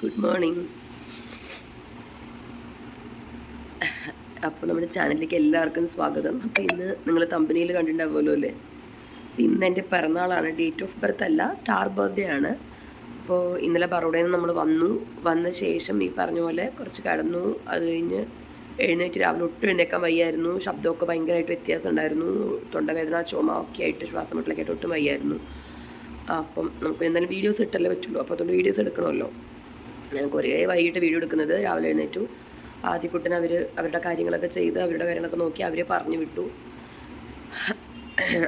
Good morning അപ്പോൾ നമ്മുടെ ചാനലിലേക്ക് എല്ലാവർക്കും സ്വാഗതം. അപ്പോൾ ഇന്ന് നിങ്ങൾ കമ്പനിയിൽ കണ്ടിട്ടുണ്ടാവുമല്ലോ അല്ലേ? ഇന്ന് എന്റെ പിറന്നാളാണ്. ഡേറ്റ് ഓഫ് ബർത്ത് അല്ല സ്റ്റാർ ബർത്ത്ഡേ ആണ്. അപ്പോൾ ഇന്നലെ ബറോഡയിൽ നിന്ന് നമ്മൾ വന്നു. വന്ന ശേഷം ഈ പറഞ്ഞ പോലെ കുറച്ച് കിടന്നു. അത് കഴിഞ്ഞ് എഴുന്നേറ്റ് രാവിലെ ഒട്ടും എഴുന്നേക്കാൻ വയ്യായിരുന്നു. ശബ്ദമൊക്കെ ഭയങ്കരമായിട്ട് വ്യത്യാസം ഉണ്ടായിരുന്നു. തൊണ്ടവേദന ചുമ ഒക്കെ ആയിട്ട് ശ്വാസം മുട്ടലൊക്കെ ആയിട്ട് ഒട്ടും വയ്യായിരുന്നു. അപ്പം നമുക്ക് എന്തായാലും വീഡിയോസ് ഇട്ടല്ലേ പറ്റുള്ളൂ. അപ്പോൾ അതുകൊണ്ട് വീഡിയോസ് എടുക്കണമല്ലോ. ഞാൻ കുറേ വൈകിട്ട് വീഡിയോ എടുക്കുന്നത്. രാവിലെ എഴുന്നേറ്റു. ആദ്യക്കുട്ടൻ അവർ അവരുടെ കാര്യങ്ങളൊക്കെ ചെയ്ത് അവരുടെ കാര്യങ്ങളൊക്കെ നോക്കി അവരെ പറഞ്ഞു വിട്ടു.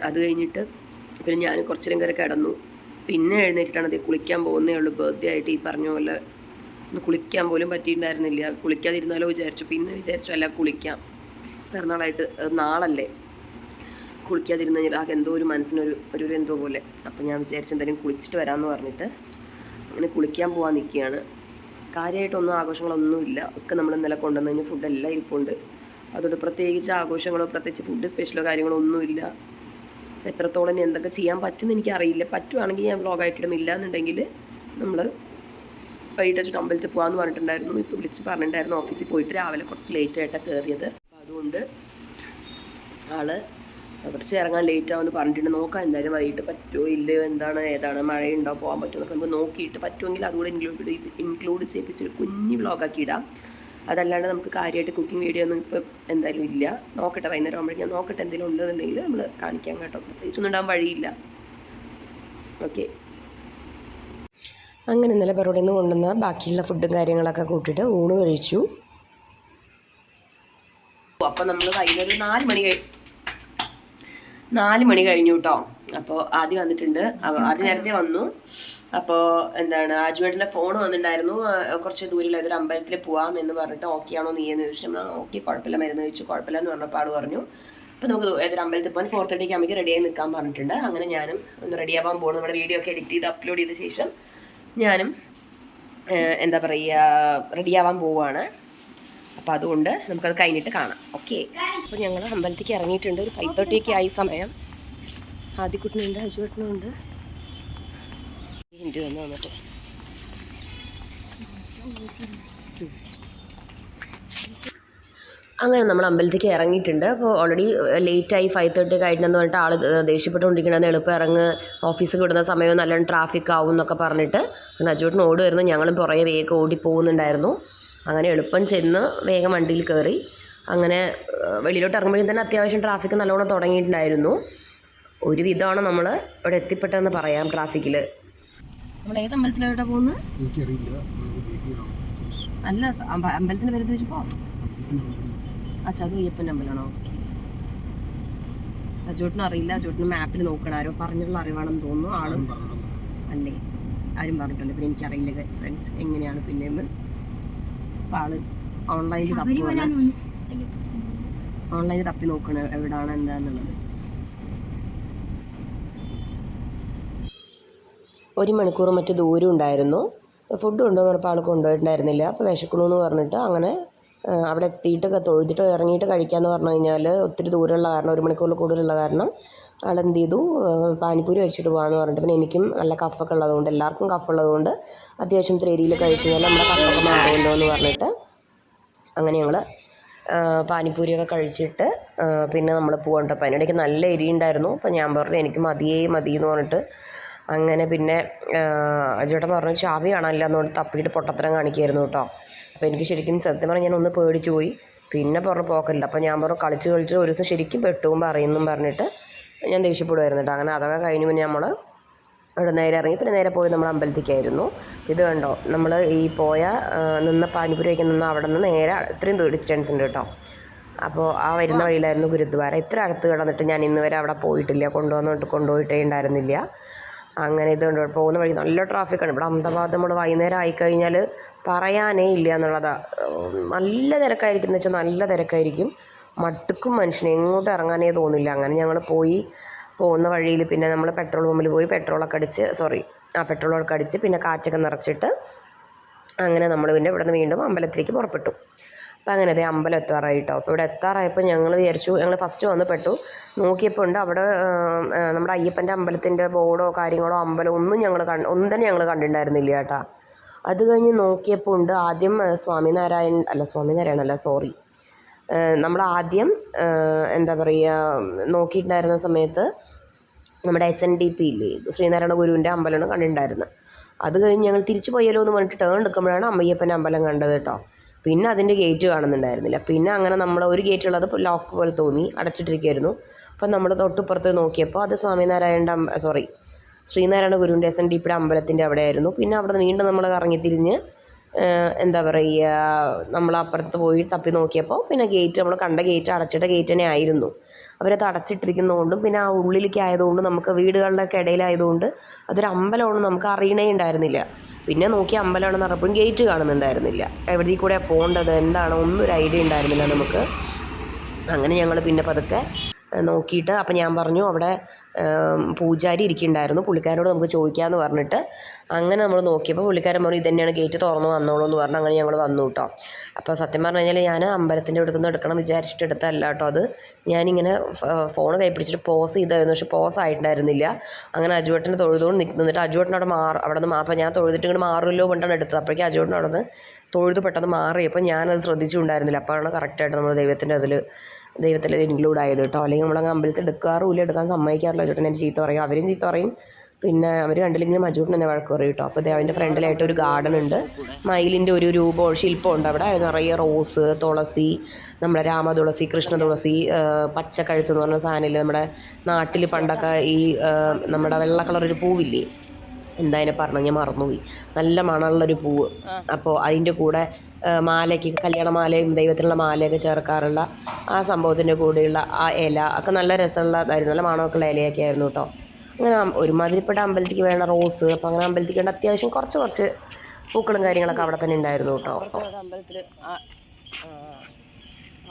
അത് കഴിഞ്ഞിട്ട് പിന്നെ ഞാൻ കുറച്ച് നേരം കയറി കിടന്നു. പിന്നെ എഴുന്നേറ്റിട്ടാണ് അത് കുളിക്കാൻ പോകുന്നേ ഉള്ളൂ. ബർത്ത്ഡേ ആയിട്ട് ഈ പറഞ്ഞ പോലെ കുളിക്കാൻ പോലും പറ്റിയിട്ടുണ്ടായിരുന്നില്ല. കുളിക്കാതിരുന്നാലോ വിചാരിച്ചു. പിന്നെ വിചാരിച്ചു അല്ല കുളിക്കാം. പിറന്നാളായിട്ട് നാളല്ലേ? കുളിക്കാതിരുന്ന ആകെ എന്തോ ഒരു മനസ്സിനൊരു ഒരു എന്തോ പോലെ. അപ്പോൾ ഞാൻ വിചാരിച്ചു എന്തായാലും കുളിച്ചിട്ട് വരാമെന്ന് പറഞ്ഞിട്ട് അങ്ങനെ കുളിക്കാൻ പോകാൻ നിൽക്കുകയാണ്. കാര്യമായിട്ടൊന്നും ആഘോഷങ്ങളൊന്നുമില്ല. ഒക്കെ നമ്മൾ ഇന്നലെ കൊണ്ടുവന്നു കഴിഞ്ഞാൽ ഫുഡെല്ലാം ഇരിപ്പുണ്ട്. അതുകൊണ്ട് പ്രത്യേകിച്ച് ആഘോഷങ്ങളോ പ്രത്യേകിച്ച് ഫുഡ് സ്പെഷ്യലോ കാര്യങ്ങളോ ഒന്നുമില്ല എത്രത്തോളം എന്തൊക്കെ ചെയ്യാൻ പറ്റുമെന്ന് എനിക്കറിയില്ല. പറ്റുവാണെങ്കിൽ ഞാൻ വ്ളോഗായിട്ടിടും ഇല്ല എന്നുണ്ടെങ്കിൽ നമ്മൾ വൈകിട്ട് വെച്ചിട്ട് അമ്പലത്തിൽ പോകാമെന്ന് പറഞ്ഞിട്ടുണ്ടായിരുന്നു. ഇപ്പോൾ വിളിച്ച് പറഞ്ഞിട്ടുണ്ടായിരുന്നു. ഓഫീസിൽ പോയിട്ട് രാവിലെ കുറച്ച് ലേറ്റ് ആയിട്ടാണ് കയറിയത് അപ്പോൾ അതുകൊണ്ട് ആൾ കുറച്ച് ഇറങ്ങാൻ ലേറ്റ് ആവുമെന്ന് പറഞ്ഞിട്ടുണ്ട്. നോക്കാം എന്തായാലും വൈകിട്ട് പറ്റുമോ ഇല്ലയോ എന്താണ് ഏതാണ് മഴയുണ്ടോ പോകാൻ പറ്റുമോ എന്നൊക്കെ നമുക്ക് നോക്കിയിട്ട് പറ്റുമെങ്കിൽ അതുകൂടെ ഇൻക്ലൂഡ് ഇൻക്ലൂഡ് ചെയ്യിപ്പിച്ചൊരു കുഞ്ഞു വ്ളോഗാക്കി ഇടാം. അതല്ലാണ്ട് നമുക്ക് കാര്യമായിട്ട് കുക്കിംഗ് വീഡിയോ ഒന്നും ഇപ്പോൾ എന്തായാലും ഇല്ല. നോക്കട്ടെ വൈകുന്നേരം ആകുമ്പോഴേക്കും ഞാൻ നോക്കട്ടെ എന്തെങ്കിലും ഉണ്ടെന്നുണ്ടെങ്കിൽ നമ്മൾ കാണിക്കാം കേട്ടോ. പ്രത്യേകിച്ചൊന്നും ഉണ്ടാകാൻ വഴിയില്ല. ഓക്കെ അങ്ങനെ ഇന്നലെ നിന്ന് കൊണ്ടുവന്ന ബാക്കിയുള്ള ഫുഡും കാര്യങ്ങളൊക്കെ കൂട്ടിയിട്ട് ഊണ് കഴിച്ചു. അപ്പം നമ്മൾ വൈകുന്നേരം നാല് മണി നാല് മണി കഴിഞ്ഞു കേട്ടോ അപ്പോൾ ആദ്യം വന്നിട്ടുണ്ട്. ആദ്യം നേരത്തെ വന്നു. അപ്പോൾ എന്താണ് ആജുവേട്ടന്റെ ഫോൺ വന്നിട്ടുണ്ടായിരുന്നു. കുറച്ച് ദൂരമുള്ള ഏതൊരു അമ്പലത്തിൽ പോവാം എന്ന് പറഞ്ഞിട്ട് ഓക്കെ ആണോ നീ എന്ന് ചോദിച്ചു. നമ്മൾ ഓക്കെ കുഴപ്പമില്ല മരുന്ന് ചോദിച്ചു കുഴപ്പമില്ല എന്ന് പറഞ്ഞപ്പോൾ ആട് പറഞ്ഞു. അപ്പോൾ നമുക്ക് ഏതൊരു അമ്പലത്തിൽ പോകാൻ ഫോർ തേർട്ടിക്ക് ആകുമ്പോൾ റെഡിയായി നിൽക്കാൻ പറഞ്ഞിട്ടുണ്ട്. അങ്ങനെ ഞാനും ഒന്ന് റെഡിയാവാൻ പോകുന്നു നമ്മുടെ വീഡിയോ ഒക്കെ എഡിറ്റ് ചെയ്ത് അപ്ലോഡ് ചെയ്ത ശേഷം ഞാനും എന്താ പറയുക റെഡിയാവാൻ പോവുകയാണ് അപ്പോൾ അതുകൊണ്ട് നമുക്കത് കഴിഞ്ഞിട്ട് കാണാം. ഓക്കെ അപ്പോൾ ഞങ്ങൾ അമ്പലത്തേക്ക് ഇറങ്ങിയിട്ടുണ്ട്. ഒരു ഫൈവ് തേർട്ടിയൊക്കെ ആയി സമയം. ആദ്യക്കുട്ടനുണ്ട് അജുവേട്ടനുണ്ട് ഹിന്ദു വന്ന് വന്നിട്ട്. അങ്ങനെ നമ്മൾ അമ്പലത്തേക്ക് ഇറങ്ങിയിട്ടുണ്ട്. അപ്പോൾ ഓൾറെഡി ലേറ്റായി ഫൈവ് തേർട്ടി ഒക്കെ ആയിട്ടുണ്ടെന്ന് പറഞ്ഞിട്ട് ആൾ ദേഷ്യപ്പെട്ടുകൊണ്ടിരിക്കണമെന്ന് എളുപ്പം ഇറങ്ങ് ഓഫീസിൽ വിടുന്ന സമയം നല്ലോണം ട്രാഫിക് ആവും എന്നൊക്കെ പറഞ്ഞിട്ട്. അജുവേട്ടൻ ഓടുമായിരുന്നു ഞങ്ങളും പുറകെ വേഗം ഓടി പോകുന്നുണ്ടായിരുന്നു. അങ്ങനെ എളുപ്പം ചെന്ന് വേഗം വണ്ടിയിൽ കയറി. അങ്ങനെ വെളിയിലോട്ട് ഇറങ്ങുമ്പോഴേ തന്നെ അത്യാവശ്യം ട്രാഫിക് നല്ലോണം തുടങ്ങിയിട്ടുണ്ടായിരുന്നു. ഒരു വിധമാണ് നമ്മൾ ഇവിടെ എത്തിപ്പെട്ടതെന്ന് പറയാം ട്രാഫിക്കിൽ നമ്മൾ ഏത് അമ്പലത്തിലോട്ടാണ് പോകുന്നത്? അല്ല അമ്പലത്തിന്റെ പേര് ചോദിച്ചപ്പോൾ അച്ഛാ അത് അയ്യപ്പന്റെ അമ്പലമാണോ? ഓക്കെ. അജോട്ടിനും അറിയില്ല. അജോട്ടിന് മാപ്പിൽ നോക്കണം. ആരോ പറഞ്ഞിട്ടുള്ള അറിവാണെന്ന് തോന്നുന്നു. ആളും അല്ലേ? ആരും പറഞ്ഞിട്ടില്ല. പിന്നെ എനിക്കറിയില്ല ഫ്രണ്ട്സ് എങ്ങനെയാണ് പിന്നെയെന്ന്. ആൾ. ഓൺലൈനിൽ തപ്പി ഓൺലൈനിൽ തപ്പി നോക്കണ എവിടാണ് എന്താന്നുള്ളത്. ഒരു മണിക്കൂർ മറ്റു ദൂരം ഉണ്ടായിരുന്നു. ഫുഡ് കൊണ്ടുവന്ന് പറഞ്ഞപ്പോൾ ആൾ കൊണ്ടുപോയിട്ടുണ്ടായിരുന്നില്ല. അപ്പോൾ വിശക്കണു എന്ന് പറഞ്ഞിട്ട് അങ്ങനെ അവിടെ എത്തിയിട്ടൊക്കെ തൊഴുതിട്ട് ഇറങ്ങിയിട്ട് കഴിക്കാമെന്ന് പറഞ്ഞു കഴിഞ്ഞാൽ ഒത്തിരി ദൂരമുള്ള കാരണം ഒരു മണിക്കൂറിൽ കൂടുതലുള്ള കാരണം. ആൾ എന്ത് ചെയ്തു പാനിപ്പൂരി കഴിച്ചിട്ട് പോകാമെന്ന് പറഞ്ഞിട്ട് പിന്നെ എനിക്കും നല്ല കഫൊക്കെ ഉള്ളതുകൊണ്ട് എല്ലാവർക്കും കഫുള്ളതുകൊണ്ട് അത്യാവശ്യം ത്രേരിയിൽ കഴിച്ചു കഴിഞ്ഞാൽ നമ്മുടെ കഫൊക്കെ മാറുമല്ലോ എന്ന് പറഞ്ഞിട്ട് അങ്ങനെ ഞങ്ങൾ പാനിപ്പൂരിയൊക്കെ കഴിച്ചിട്ട് പിന്നെ നമ്മൾ പോകണ്ട അപ്പം അതിനിടയ്ക്ക് നല്ല എരി ഉണ്ടായിരുന്നു. അപ്പം ഞാൻ പറഞ്ഞു എനിക്ക് മതിയേ മതി എന്ന് പറഞ്ഞിട്ട് അങ്ങനെ പിന്നെ അജേട്ടൻ പറഞ്ഞു ചാവി കാണാനില്ല എന്ന് പറഞ്ഞിട്ട് തപ്പിയിട്ട് പൊട്ടത്തരം കാണിക്കായിരുന്നു കേട്ടോ അപ്പോൾ എനിക്ക് ശരിക്കും സത്യം പറഞ്ഞാൽ ഞാൻ ഒന്ന് പേടിച്ചു പോയി. പിന്നെ പറഞ്ഞു പോക്കല്ല അപ്പോൾ ഞാൻ പറഞ്ഞു കളിച്ച് കളിച്ച് ഒരു ദിവസം ശരിക്കും പെട്ടും അറിയുന്നു പറഞ്ഞിട്ട് ഞാൻ ദേഷ്യപ്പെടുമായിരുന്നു കേട്ടോ. അങ്ങനെ അതൊക്കെ കഴിഞ്ഞ് പിന്നെ നമ്മൾ അവിടെ നേരെ ഇറങ്ങി. പിന്നെ നേരെ പോയി നമ്മൾ അമ്പലത്തിലേക്കായിരുന്നു ഇത് കണ്ടോ? നമ്മൾ ഈ പോയ നിന്ന പാനിപ്പൂരി നിന്ന് അവിടെ നിന്ന് നേരെ ഇത്രയും ഡിസ്റ്റൻസ് ഉണ്ട് കേട്ടോ. അപ്പോൾ ആ വരുന്ന വഴിയിലായിരുന്നു ഗുരുദ്വാര. ഇത്ര അടുത്ത് കിടന്നിട്ട് ഞാൻ ഇന്ന് വരെ അവിടെ പോയിട്ടില്ല. കൊണ്ടുവന്നിട്ട് കൊണ്ടുപോയിട്ടേ ഉണ്ടായിരുന്നില്ല. അങ്ങനെ ഇത് കൊണ്ട്? പോകുന്ന വഴി നല്ല ട്രാഫിക്കാണ് ഇവിടെ അഹമ്മദാബാദ് നമ്മൾ വൈകുന്നേരം ആയിക്കഴിഞ്ഞാൽ പറയാനേ ഇല്ല എന്നുള്ളതാണ് നല്ല തിരക്കായിരിക്കും എന്ന് വെച്ചാൽ നല്ല തിരക്കായിരിക്കും. മടുക്കും മനുഷ്യനെ എങ്ങോട്ടും ഇറങ്ങാനേ തോന്നില്ല. അങ്ങനെ ഞങ്ങൾ പോയി. പോകുന്ന വഴിയിൽ പിന്നെ നമ്മൾ പെട്രോൾ പമ്പിൽ പോയി പെട്രോളൊക്കെ അടിച്ച് സോറി ആ പെട്രോളൊക്കെ അടിച്ച് പിന്നെ കാറ്റൊക്കെ നിറച്ചിട്ട് അങ്ങനെ നമ്മൾ പിന്നെ ഇവിടെ നിന്ന് വീണ്ടും അമ്പലത്തിലേക്ക് പുറപ്പെട്ടു. അപ്പോൾ അങ്ങനെ അതേ അമ്പലം എത്താറായി കേട്ടോ അപ്പോൾ ഇവിടെ എത്താറായപ്പോൾ ഞങ്ങൾ വിചാരിച്ചു ഞങ്ങൾ ഫസ്റ്റ് വന്ന് പെട്ടു നോക്കിയപ്പോൾ ഉണ്ട് അവിടെ നമ്മുടെ അയ്യപ്പന്റെ അമ്പലത്തിന്റെ ബോർഡോ കാര്യങ്ങളോ അമ്പലമോ ഒന്നും ഞങ്ങൾ കണ്ട് ഒന്നും തന്നെ ഞങ്ങൾ കണ്ടിട്ടുണ്ടായിരുന്നില്ല കേട്ടോ. അത് കഴിഞ്ഞ് നോക്കിയപ്പോൾ ഉണ്ട് ആദ്യം സ്വാമിനാരായൺ അല്ല സ്വാമിനാരായണല്ല സോറി നമ്മൾ ആദ്യം എന്താ പറയുക നോക്കിയിട്ടുണ്ടായിരുന്ന സമയത്ത് നമ്മുടെ എസ് എൻ ഡി പി ഇല്ലേ ശ്രീനാരായണ ഗുരുവിന്റെ അമ്പലമാണ് കണ്ടിട്ടുണ്ടായിരുന്നത് അത് കഴിഞ്ഞ് ഞങ്ങൾ തിരിച്ചു പോയാലോ എന്ന് പറഞ്ഞിട്ട് ടേൺ എടുക്കുമ്പോഴാണ് അമ്മയ്യപ്പന്റെ അമ്പലം കണ്ടത് കേട്ടോ. പിന്നെ അതിന്റെ ഗേറ്റ് കാണുന്നുണ്ടായിരുന്നില്ല. പിന്നെ അങ്ങനെ നമ്മൾ ഒരു ഗേറ്റ് ഉള്ളത് ലോക്ക് പോലെ തോന്നി അടച്ചിട്ടിരിക്കുകയായിരുന്നു അപ്പം നമ്മൾ തൊട്ടിപ്പുറത്ത് നോക്കിയപ്പോൾ അത് സ്വാമിനാരായണന്റെ അമ്പ സോറി ശ്രീനാരായണ ഗുരുവിന്റെ എസ് എൻ ഡി പിയുടെ അമ്പലത്തിന്റെ അവിടെ ആയിരുന്നു പിന്നെ അവിടെ നിന്ന് വീണ്ടും നമ്മൾ കറങ്ങി തിരിഞ്ഞ് ഏഹ് എന്താ പറയുക നമ്മൾ അപ്പുറത്ത് പോയി തപ്പി നോക്കിയപ്പോൾ പിന്നെ ഗേറ്റ് നമ്മൾ കണ്ട ഗേറ്റ് അടച്ചിട്ട ഗേറ്റ് തന്നെ ആയിരുന്നു. അവരത് അടച്ചിട്ടിരിക്കുന്നതുകൊണ്ടും പിന്നെ ആ ഉള്ളിലേക്ക് ആയതുകൊണ്ടും നമുക്ക് വീടുകളുടെ ഒക്കെ ഇടയിലായതുകൊണ്ട് അതൊരു അമ്പലമാണെന്ന് നമുക്ക് അറിയണേ ഉണ്ടായിരുന്നില്ല. പിന്നെ നോക്കി അമ്പലമാണെന്ന് പറഞ്ഞപ്പോഴും ഗേറ്റ് കാണുന്നുണ്ടായിരുന്നില്ല. എവിടെ കൂടെ പോകേണ്ടത് എന്താണ് ഒന്നും ഒരു ഐഡിയ ഉണ്ടായിരുന്നില്ല നമുക്ക്. അങ്ങനെ ഞങ്ങൾ പിന്നെ പതുക്കെ നോക്കിയിട്ട് അപ്പം ഞാൻ പറഞ്ഞു അവിടെ പൂജാരി ഇരിക്കുന്നുണ്ടായിരുന്നു പുള്ളിക്കാരോട് നമുക്ക് ചോദിക്കാമെന്ന് പറഞ്ഞിട്ട് അങ്ങനെ നമ്മൾ നോക്കിയപ്പോൾ പുള്ളിക്കാരൻ പറഞ്ഞു ഇത് തന്നെയാണ് ഗേറ്റ് തുറന്ന് വന്നോളൂ എന്ന് പറഞ്ഞു അങ്ങനെ ഞങ്ങൾ വന്നു കേട്ടോ. അപ്പോൾ സത്യം പറഞ്ഞു കഴിഞ്ഞാൽ ഞാൻ അമ്പലത്തിന്റെ അടുത്ത് നിന്ന് എടുക്കണം വിചാരിച്ചിട്ട് എടുത്തല്ല കേട്ടോ അത്. ഞാനിങ്ങനെ ഫോൺ കൈ പിടിച്ചിട്ട് പോസ് ചെയ്തായിരുന്നു പക്ഷെ പോസ് ആയിട്ടുണ്ടായിരുന്നില്ല. അങ്ങനെ അജുവേട്ടനെ തൊഴുതുകൊണ്ട് നിന്നിട്ട് അജുവേട്ടൻ അവിടെ മാറി അവിടെ നിന്ന് അപ്പോൾ ഞാൻ തൊഴുതിട്ട് ഇങ്ങനെ മാറുമല്ലോ കൊണ്ടാണ് എടുത്തത്. അപ്പോഴേക്കും അജുവേട്ടൻ അവിടെ നിന്ന് തൊഴുത് പെട്ടെന്ന് മാറിയപ്പോൾ ഞാനത് ശ്രദ്ധിച്ചിട്ടുണ്ടായിരുന്നില്ല അപ്പോഴാണ് കറക്റ്റായിട്ട് നമ്മൾ ദൈവത്തിന്റെ അതിൽ ദൈവത്തിൽ ഇൻക്ലൂഡ് ആയത് കേട്ടോ അല്ലെങ്കിൽ നമ്മളങ്ങനെ അമ്പലത്തിൽ എടുക്കാറുമില്ല എടുക്കാൻ സമ്മതിക്കാറില്ല. ചേട്ടൻ എന്നെ ചീത്ത പറയും അവരും ചീത്ത പറയും. പിന്നെ അവർ കണ്ടില്ലെങ്കിലും മജൂട്ടൻ എന്നെ വഴക്ക് പറയും കേട്ടോ അപ്പോൾ അതിന്റെ ഫ്രണ്ടിലായിട്ട് ഒരു ഗാർഡൻ ഉണ്ട്. മയിലിന്റെ ഒരു രൂപോ ശില്പമുണ്ട് അവിടെ. അത് നിറയെ റോസ് തുളസി നമ്മുടെ രാമ തുളസി കൃഷ്ണ തുളസി പച്ചക്കഴുത്ത് എന്ന് പറഞ്ഞ സാധനമില്ല നമ്മുടെ നാട്ടിൽ പണ്ടൊക്കെ ഈ നമ്മുടെ വെള്ള കളർ ഒരു പൂവില്ലേ? എന്താ അതിനെ പറഞ്ഞു ഞാൻ മറന്നുപോയി. നല്ല മണമുള്ളൊരു പൂവ്. അപ്പോൾ അതിന്റെ കൂടെ മാലയ്ക്ക് കല്യാണ മാലയും ദൈവത്തിനുള്ള മാലയൊക്കെ ചേർക്കാറുള്ള ആ സംഭവത്തിന്റെ കൂടെയുള്ള ആ ഇല ഒക്കെ നല്ല രസമുള്ളതായിരുന്നു നല്ല മണമൊക്കെ ഉള്ള ഇലയൊക്കെ ആയിരുന്നു കേട്ടോ. അങ്ങനെ ഒരുമാതിരിപ്പെട്ട അമ്പലത്തിലേക്ക് വേണ്ട റോസ് അപ്പോൾ അങ്ങനെ അമ്പലത്തിലേക്ക് വേണ്ട അത്യാവശ്യം കുറച്ച് കുറച്ച് പൂക്കളും കാര്യങ്ങളൊക്കെ അവിടെ തന്നെ ഉണ്ടായിരുന്നു കേട്ടോ. അമ്പലത്തിൽ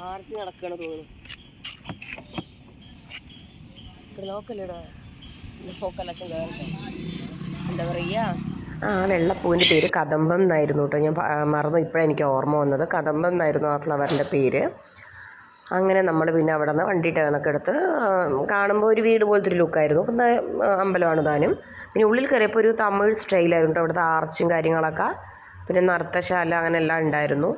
ആർത്തി തോന്നുന്നു. എന്താ പറയുക ആ വെള്ളപ്പൂവിന്റെ പേര് കദംബം എന്നായിരുന്നു കേട്ടോ ഞാൻ മറന്നു. ഇപ്പോഴാണ് എനിക്ക് ഓർമ്മ വന്നത്. കദംബം എന്നായിരുന്നു ആ ഫ്ലവറിന്റെ പേര്. അങ്ങനെ നമ്മൾ പിന്നെ അവിടെ നിന്ന് വണ്ടി ടേണൊക്കെ ആ, കാണുമ്പോൾ ഒരു വീട് പോലത്തെ ഒരു ലുക്കായിരുന്നു അമ്പലമാണ് താനും. പിന്നെ ഉള്ളിൽ കയറിയപ്പോൾ ഒരു തമിഴ് സ്റ്റൈലായിരുന്നു കേട്ടോ അവിടുത്തെ ആർച്ചും കാര്യങ്ങളൊക്കെ. പിന്നെ നർത്തശാല അങ്ങനെ എല്ലാം ഉണ്ടായിരുന്നു.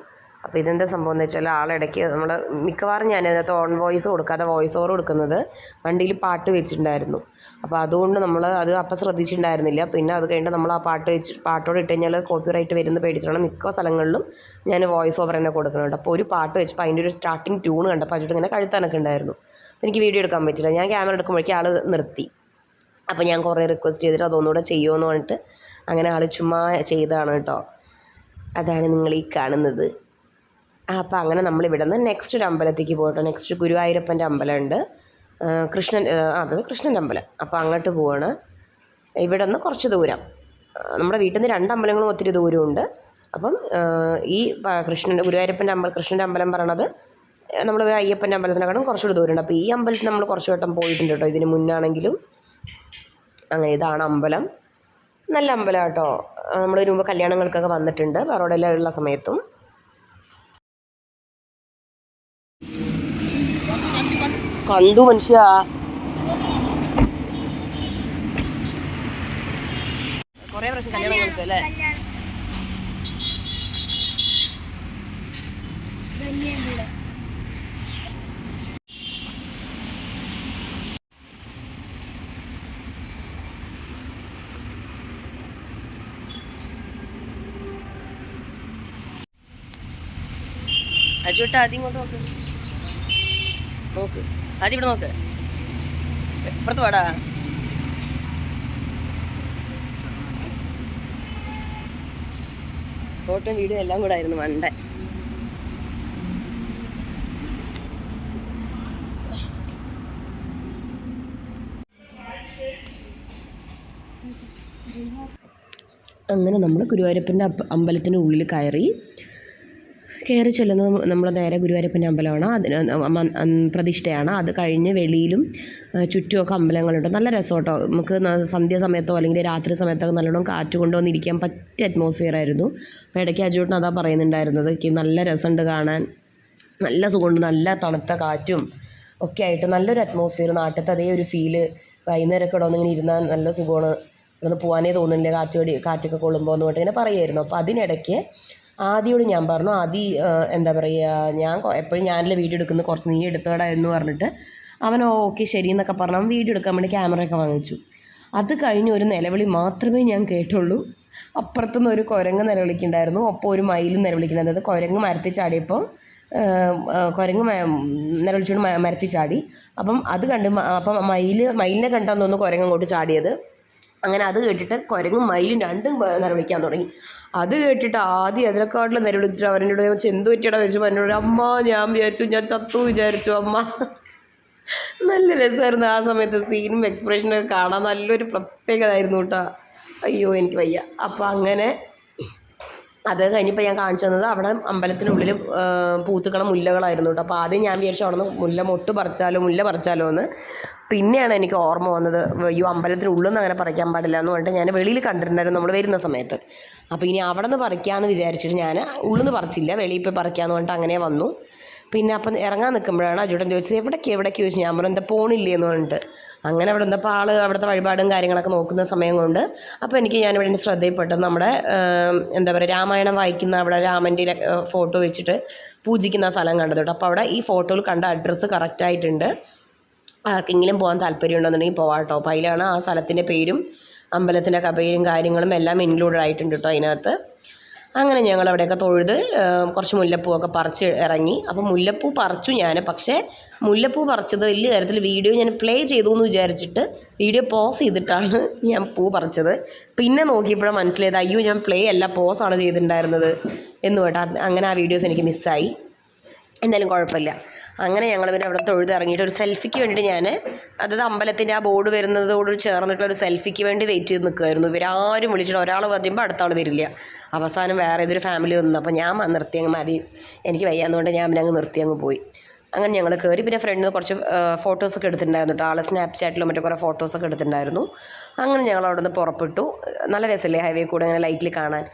അപ്പോൾ ഇതെന്താ സംഭവം എന്ന് വെച്ചാൽ ആളിടയ്ക്ക് നമ്മൾ മിക്കവാറും ഞാൻ അതിനകത്ത് ഓൺ വോയിസ് കൊടുക്കാതെ വോയിസ് ഓവർ കൊടുക്കുന്നത് വണ്ടിയിൽ പാട്ട് വെച്ചിട്ടുണ്ടായിരുന്നു. അപ്പോൾ അതുകൊണ്ട് നമ്മൾ അത് അപ്പം ശ്രദ്ധിച്ചിട്ടുണ്ടായിരുന്നില്ല. പിന്നെ അത് കഴിഞ്ഞിട്ട് നമ്മൾ ആ പാട്ട് വെച്ച് പാട്ടോട് ഇട്ട് കഴിഞ്ഞാൽ കോപ്പിറൈറ്റ് വരുന്ന പേടിച്ചിട്ടാണ് മിക്ക സ്ഥലങ്ങളിലും ഞാൻ വോയിസ് ഓവർ തന്നെ കൊടുക്കുന്നുണ്ട്. അപ്പോൾ ഒരു പാട്ട് വെച്ചപ്പോൾ അതിന്റെ ഒരു സ്റ്റാർട്ടിങ് ട്യൂൺ കണ്ടപ്പോൾ അതിട്ട് ഇങ്ങനെ കഴുത്താനൊക്കെ ഉണ്ടായിരുന്നു. അപ്പോൾ എനിക്ക് വീഡിയോ എടുക്കാൻ പറ്റില്ല ഞാൻ ക്യാമറ എടുക്കുമ്പോഴേക്കും ആൾ നിർത്തി. അപ്പോൾ ഞാൻ കുറേ റിക്വസ്റ്റ് ചെയ്തിട്ട് അതൊന്നുകൂടെ ചെയ്യുമെന്ന് പറഞ്ഞിട്ട് അങ്ങനെ ആൾ ചുമ്മാ ചെയ്തതാണ് കേട്ടോ. അതാണ് നിങ്ങൾ ഈ കാണുന്നത്. ആ അപ്പോൾ അങ്ങനെ നമ്മൾ ഇവിടെ നിന്ന് നെക്സ്റ്റ് ഒരു അമ്പലത്തേക്ക് പോകട്ടോ നെക്സ്റ്റ് ഗുരുവായൂരപ്പന്റെ അമ്പലമുണ്ട്. കൃഷ്ണൻ അത് കൃഷ്ണന്റെ അമ്പലം. അപ്പോൾ അങ്ങോട്ട് പോവാണ്. ഇവിടെ നിന്ന് കുറച്ച് ദൂരം. നമ്മുടെ വീട്ടിൽ നിന്ന് രണ്ട് അമ്പലങ്ങളും ഒത്തിരി ദൂരമുണ്ട്. അപ്പം ഈ കൃഷ്ണൻ ഗുരുവായൂരപ്പന്റെ അമ്പലം കൃഷ്ണന്റെ അമ്പലം പറയണത് നമ്മൾ അയ്യപ്പന്റെ അമ്പലത്തിനെക്കാളും കുറച്ചുകൂടി ദൂരമുണ്ട്. അപ്പോൾ ഈ അമ്പലത്തിൽ നമ്മൾ കുറച്ച് വട്ടം പോയിട്ടുണ്ട് കേട്ടോ. ഇതിന് മുന്നാണെങ്കിലും അങ്ങനെ ഇതാണ് അമ്പലം. നല്ല അമ്പലം കേട്ടോ. നമ്മൾ മുമ്പ് കല്യാണങ്ങൾക്കൊക്കെ വന്നിട്ടുണ്ട്. ബറോഡയിലുള്ള സമയത്തും. കണ്ടു മനുഷ്യ. കൊറേ പ്രാവശ്യം കല്യാണം കഴിക്കും അല്ലേ? അജോട്ട് ആദ്യം കൊണ്ട് നോക്ക്. നോക്ക്. ആദ്യം ഇവിടെ നോക്ക്. ഇപ്പുറത്ത് വാടാ. ഫോട്ടോയും വീഡിയോ എല്ലാം കൂടെ ആയിരുന്നു മണ്ട. അങ്ങനെ നമ്മൾ ഗുരുവായൂരപ്പന്റെ അമ്പലത്തിന്റെ ഉള്ളിൽ കയറി കയറി ചെല്ലുന്നത് നമ്മൾ നേരെ ഗുരുവായൂരപ്പന്റെ അമ്പലമാണ്. അതിന് പ്രതിഷ്ഠയാണ്. അത് കഴിഞ്ഞ് വെളിയിലും ചുറ്റുമൊക്കെ അമ്പലങ്ങളുണ്ട്. നല്ല രസമോട്ടോ. നമുക്ക് സന്ധ്യ സമയത്തോ അല്ലെങ്കിൽ രാത്രി സമയത്തൊക്കെ നല്ലോണം കാറ്റ് കൊണ്ടുവന്നിരിക്കാൻ പറ്റിയ അറ്റ്മോസ്ഫിയർ ആയിരുന്നു. അപ്പോൾ ഇടയ്ക്ക് അജൂട്ടൻ അതാ പറയുന്നുണ്ടായിരുന്നത് നല്ല രസമുണ്ട് കാണാൻ. നല്ല സുഖമുണ്ട്. നല്ല തണുത്ത കാറ്റും ഒക്കെ ആയിട്ട് നല്ലൊരു അറ്റ്മോസ്ഫിയർ നാട്ടിലത്തെ അതേ ഒരു ഫീൽ വൈകുന്നേരമൊക്കെ ഇവിടെ വന്നിങ്ങനെ ഇരുന്നാൽ നല്ല സുഖമാണ്. ഇവിടുന്ന് പോകാനേ തോന്നുന്നില്ല കാറ്റ് കാറ്റൊക്കെ കൊള്ളുമ്പോൾ എന്ന് പറഞ്ഞിട്ട് ഇങ്ങനെ പറയുമായിരുന്നു. അപ്പോൾ അതിനിടയ്ക്ക് ആദിയോട് ഞാൻ പറഞ്ഞു ആദി എന്താ പറയുക ഞാൻ എപ്പോഴും ഞാനല്ലേ വീഡിയോ എടുക്കുന്നത് കുറച്ച് നീ എടുത്തോടാ എന്ന് പറഞ്ഞിട്ട് അവൻ ഓക്കെ ശരി എന്നൊക്കെ പറഞ്ഞു. അവൻ വീഡിയോ എടുക്കാൻ വേണ്ടി ക്യാമറയൊക്കെ വാങ്ങിച്ചു. അത് കഴിഞ്ഞ് ഒരു നിലവിളി മാത്രമേ ഞാൻ കേട്ടുള്ളൂ. അപ്പുറത്തുനിന്ന് ഒരു കുരങ്ങ് നിലവിളിക്കുന്നുണ്ടായിരുന്നു. ഒപ്പം ഒരു മയിലും നിലവിളിക്കുന്നുണ്ട്. അതായത് കുരങ്ങ് മരത്തിൽ ചാടിയപ്പോൾ കുരങ്ങ് നിലവിളിച്ചുകൊണ്ട് മരത്തി മരത്തിൽ ചാടി. അപ്പം അത് കണ്ട് അപ്പം മയിൽ മയിലിനെ കണ്ടാന്ന് തോന്നുന്നു കുരങ്ങ് അങ്ങോട്ട് ചാടിയത്. അങ്ങനെ അത് കേട്ടിട്ട് കുരങ്ങും മയിലും രണ്ടും നിർമ്മിക്കാൻ തുടങ്ങി. അത് കേട്ടിട്ട് ആദ്യം അതിനെക്കാട്ടിലും നിലവിളിച്ചിട്ട് അവരുടെ ചോദിച്ചു എന്ത് പറ്റിയടാ? ചോദിച്ചപ്പോൾ എന്നോട് അമ്മ ഞാൻ വിചാരിച്ചു ഞാൻ ചത്തു വിചാരിച്ചു അമ്മ. നല്ല രസമായിരുന്നു ആ സമയത്ത് സീനും എക്സ്പ്രഷനും ഒക്കെ കാണാൻ. നല്ലൊരു പ്രത്യേകതയായിരുന്നു കേട്ടോ. അയ്യോ എനിക്ക് വയ്യ. അപ്പോൾ അങ്ങനെ അത് കഴിഞ്ഞപ്പോൾ ഞാൻ കാണിച്ചു തന്നത് അവിടെ അമ്പലത്തിനുള്ളിൽ പൂത്തുക്കള മുല്ലകളായിരുന്നു കേട്ടോ. അപ്പോൾ ആദ്യം ഞാൻ വിചാരിച്ചു അവിടെ നിന്ന് മുല്ല മൊട്ട് പറിച്ചാലോ മുല്ല പറിച്ചാലോ എന്ന്. പിന്നെയാണ് എനിക്ക് ഓർമ്മ വന്നത് അയ്യോ അമ്പലത്തിനുള്ളിൽ നിന്ന് അങ്ങനെ പറിക്കാൻ പാടില്ല എന്ന് പറഞ്ഞിട്ട് ഞാൻ വെളിയിൽ കണ്ടിട്ടുണ്ടായിരുന്നു നമ്മൾ വരുന്ന സമയത്ത്. അപ്പോൾ ഇനി അവിടെ നിന്ന് പറിക്കാമെന്ന് വിചാരിച്ചിട്ട് ഞാൻ ഉള്ളിൽ നിന്ന് പറിച്ചില്ല വെളിയിൽ പോയി പറിക്കാമെന്ന് പറഞ്ഞിട്ട് അങ്ങനെ വന്നു. പിന്നെ അപ്പം ഇറങ്ങാൻ നിൽക്കുമ്പോഴാണ് അജുട്ടൻ ചോദിച്ചത് എവിടേക്ക് എവിടേക്ക്? ചോദിച്ചു ഞാൻ പറഞ്ഞു എന്താ പോണില്ലേ? എന്ന് പറഞ്ഞിട്ട്. അങ്ങനെ അവിടെ നിന്നപ്പോൾ ആൾ അവിടുത്തെ വഴിപാടും കാര്യങ്ങളൊക്കെ നോക്കുന്ന സമയം കൊണ്ട് അപ്പോൾ എനിക്ക് ഞാൻ ഇവിടെ ശ്രദ്ധയിൽപ്പെട്ടത് നമ്മുടെ എന്താ പറയുക രാമായണം വായിക്കുന്ന അവിടെ രാമന്റെ ഫോട്ടോ വെച്ചിട്ട് പൂജിക്കുന്ന സ്ഥലം കണ്ടത് കേട്ടോ. അപ്പോൾ അവിടെ ഈ ഫോട്ടോയിൽ കണ്ട അഡ്രസ്സ് കറക്റ്റായിട്ടുണ്ട് ആർക്കെങ്കിലും പോകാൻ താല്പര്യമുണ്ടെന്നുണ്ടെങ്കിൽ പോവാം കേട്ടോ. അപ്പോൾ അതിലാണ് ആ സ്ഥലത്തിന്റെ പേരും അമ്പലത്തിന്റെ പേരും കാര്യങ്ങളും എല്ലാം ഇൻക്ലൂഡഡ് ആയിട്ടുണ്ട് കേട്ടോ അതിനകത്ത്. അങ്ങനെ ഞങ്ങൾ അവിടെയൊക്കെ തൊഴുത് കുറച്ച് മുല്ലപ്പൂവൊക്കെ പറിച്ച് ഇറങ്ങി. അപ്പോൾ മുല്ലപ്പൂ പറിച്ചു ഞാൻ. പക്ഷേ മുല്ലപ്പൂ പറിച്ചത് വലിയ തരത്തിൽ വീഡിയോ ഞാൻ പ്ലേ ചെയ്തു എന്ന് വിചാരിച്ചിട്ട് വീഡിയോ പോസ് ചെയ്തിട്ടാണ് ഞാൻ പൂ പറിച്ചത്. പിന്നെ നോക്കിയപ്പോഴാണ് മനസ്സിലായത് അയ്യോ ഞാൻ പ്ലേ അല്ല പോസാണ് ചെയ്തിട്ടുണ്ടായിരുന്നത് എന്ന് കേട്ടോ. അങ്ങനെ ആ വീഡിയോസ് എനിക്ക് മിസ്സായി എന്തായാലും കുഴപ്പമില്ല. അങ്ങനെ ഞങ്ങൾ പിന്നെ അവിടെ തൊഴുതിറങ്ങിയിട്ട് ഒരു സെൽഫിക്ക് വേണ്ടിയിട്ട് ഞാൻ അതായത് അമ്പലത്തിന്റെ ആ ബോർഡ് വരുന്നതോട് ചേർന്നിട്ടുള്ള ഒരു സെൽഫിക്ക് വേണ്ടി വെയിറ്റ് ചെയ്ത് നിൽക്കുമായിരുന്നു ഇവരാരും വിളിച്ചിട്ട് ഒരാൾ പറയുമ്പോൾ അടുത്ത ആൾ വരില്ല. അവസാനം വേറെ ഏതൊരു ഫാമിലി വന്നു. അപ്പോൾ ഞാൻ നിർത്തി അങ്ങ് മതി. എനിക്ക് വയ്യാന്നുകൊണ്ട് ഞാൻ പിന്നെ അങ്ങ് നിർത്തി അങ്ങ് പോയി. അങ്ങനെ ഞങ്ങൾ കയറി പിന്നെ ഫ്രണ്ടിൽ നിന്ന് കുറച്ച് ഫോട്ടോസൊക്കെ എടുത്തിട്ടുണ്ടായിരുന്നു കേട്ടോ. സ്നാപ്ചാറ്റിലും മറ്റേ കുറേ ഫോട്ടോസൊക്കെ എടുത്തിട്ടുണ്ടായിരുന്നു. അങ്ങനെ ഞങ്ങൾ അവിടെ നിന്ന് പുറപ്പെട്ടു. നല്ല രസമല്ലേ ഹൈവേ കൂടെ അങ്ങനെ ലൈറ്റിൽ കാണാൻ.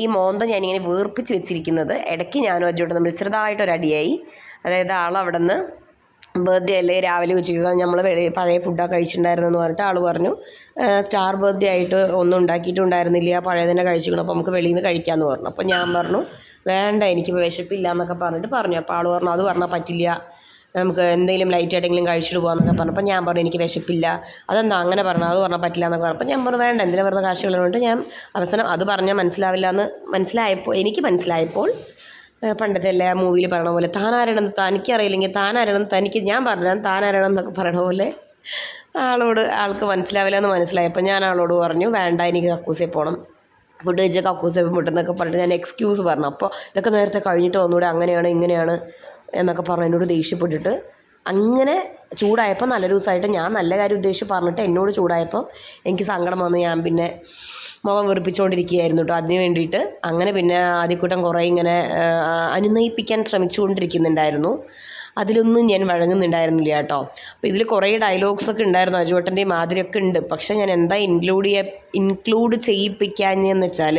ഈ മോന്ത ഞാനിങ്ങനെ വീർപ്പിച്ച് വെച്ചിരിക്കുന്നത് ഇടയ്ക്ക് ഞാനും അജോട്ട് തമ്മിൽ ചെറുതായിട്ടൊരടിയായി. അതായത് ആൾ അവിടെ നിന്ന് ബർത്ത്ഡേ അല്ലേ രാവിലെ ഉച്ചയ്ക്ക് നമ്മൾ പഴയ ഫുഡൊക്കെ കഴിച്ചിട്ടുണ്ടായിരുന്നെന്ന് പറഞ്ഞിട്ട് ആൾ പറഞ്ഞു സ്റ്റാർ ബർത്ത്ഡേ ആയിട്ട് ഒന്നും ഉണ്ടാക്കിയിട്ടുണ്ടായിരുന്നില്ല പഴയ തന്നെ കഴിച്ചിരിക്കണം അപ്പോൾ നമുക്ക് വെളിയിൽ നിന്ന് കഴിക്കാമെന്ന് പറഞ്ഞു. അപ്പോൾ ഞാൻ പറഞ്ഞു വേണ്ട എനിക്ക് വിശപ്പില്ല എന്നൊക്കെ പറഞ്ഞിട്ട് പറഞ്ഞു. അപ്പോൾ ആൾ പറഞ്ഞു അത് പറഞ്ഞാൽ പറ്റില്ല നമുക്ക് എന്തെങ്കിലും ലൈറ്റ് ആയിട്ടെങ്കിലും കഴിച്ചിട്ട് പോകാമെന്നൊക്കെ പറഞ്ഞപ്പോൾ ഞാൻ പറഞ്ഞു എനിക്ക് വിശപ്പില്ല. അതെന്താ അങ്ങനെ പറഞ്ഞു അത് പറഞ്ഞാൽ പറ്റില്ല എന്നൊക്കെ പറഞ്ഞു. അപ്പോൾ ഞാൻ പറഞ്ഞു വേണ്ട എന്തിനാ വെറുതെ കാശ് കളഞ്ഞുകൊണ്ട് ഞാൻ അവസാനം അത് പറഞ്ഞാൽ മനസ്സിലാവില്ല എന്ന് മനസ്സിലായപ്പോൾ എനിക്ക് മനസ്സിലായപ്പോൾ പണ്ടത്തെ എല്ലാ മൂവിയിൽ പറയണ പോലെ താനാരാണെന്ന് തനിക്കറിയില്ലെങ്കിൽ താനാരണം തനിക്ക് ഞാൻ പറഞ്ഞാൽ താനാരണം എന്നൊക്കെ പറയണ പോലെ ആളോട് ആൾക്ക് മനസ്സിലാവില്ല എന്ന് മനസ്സിലായപ്പോൾ ഞാൻ ആളോട് പറഞ്ഞു വേണ്ട എനിക്ക് കക്കൂസേ പോകണം ഫുഡ് കഴിച്ച കക്കൂസേ വിട്ടെന്നൊക്കെ പറഞ്ഞിട്ട് ഞാൻ എക്സ്ക്യൂസ് പറഞ്ഞു. അപ്പോൾ ഇതൊക്കെ നേരത്തെ കഴിഞ്ഞിട്ട് ഒന്നുകൂടെ അങ്ങനെയാണ് ഇങ്ങനെയാണ് എന്നൊക്കെ പറഞ്ഞു. എന്നോട് ദേഷ്യപ്പെട്ടിട്ട് അങ്ങനെ ചൂടായപ്പോൾ നല്ല ദിവസമായിട്ട് ഞാൻ നല്ല കാര്യം ഉദ്ദേശിച്ച് പറഞ്ഞിട്ട് എന്നോട് ചൂടായപ്പോൾ എനിക്ക് സങ്കടം വന്ന്. ഞാൻ പിന്നെ മുഖം വെറുപ്പിച്ചുകൊണ്ടിരിക്കുകയായിരുന്നു കേട്ടോ അതിന് വേണ്ടിയിട്ട് അങ്ങനെ പിന്നെ ആദ്യക്കൂട്ടം കുറേ ഇങ്ങനെ അനുനയിപ്പിക്കാൻ ശ്രമിച്ചുകൊണ്ടിരിക്കുന്നുണ്ടായിരുന്നു. അതിലൊന്നും ഞാൻ വഴങ്ങുന്നുണ്ടായിരുന്നില്ല കേട്ടോ അപ്പോൾ ഇതിൽ കുറേ ഡയലോഗ്സ് ഒക്കെ ഉണ്ടായിരുന്നു. അജുവട്ടന്റെയും മാതിരിയൊക്കെ ഉണ്ട്. പക്ഷേ ഞാൻ എന്താ ഇൻക്ലൂഡ് ചെയ്യ ഇൻക്ലൂഡ് ചെയ്യിപ്പിക്കാഞ്ഞെന്ന് വെച്ചാൽ